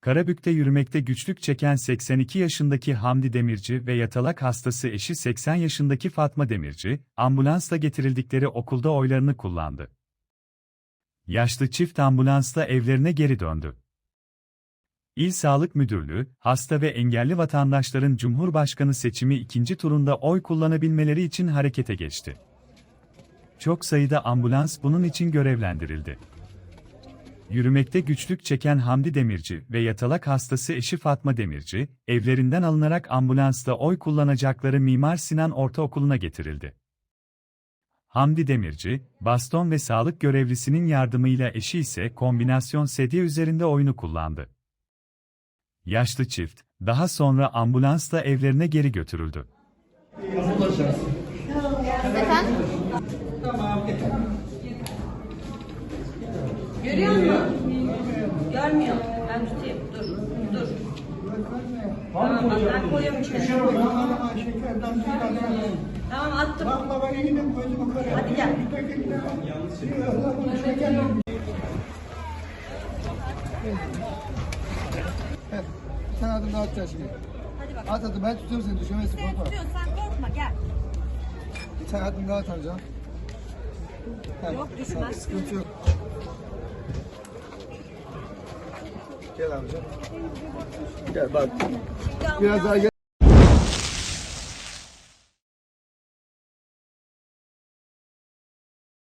Karabük'te yürümekte güçlük çeken 82 yaşındaki Hamdi Demirci ve yatalak hastası eşi 80 yaşındaki Fatma Demirci, ambulansla getirildikleri okulda oylarını kullandı. Yaşlı çift ambulansla evlerine geri döndü. İl Sağlık Müdürlüğü, hasta ve engelli vatandaşların Cumhurbaşkanı seçimi ikinci turunda oy kullanabilmeleri için harekete geçti. Çok sayıda ambulans bunun için görevlendirildi. Yürümekte güçlük çeken Hamdi Demirci ve yatalak hastası eşi Fatma Demirci, evlerinden alınarak ambulansla oy kullanacakları Mimar Sinan Ortaokulu'na getirildi. Hamdi Demirci, baston ve sağlık görevlisinin yardımıyla eşi ise kombinasyon sedye üzerinde oyunu kullandı. Yaşlı çift, daha sonra ambulansla evlerine geri götürüldü. Efendim? Görüyor musun? Görmüyor. Ben tutayım. Dur. Dur. Tamam bak ben koyuyorum içine. Tamam attım. Hadi gel. Evet. Sen adım daha atacaksın şimdi. Hadi bak. At adım ben tutuyorum seni düşemezsin Sen korkma. tutuyorsun sen korkma gel. Sen adım daha atacaksın. Evet. Yok, düşmez. Sıkıntı yok. Gel amca. Gel bak. Biraz daha gel.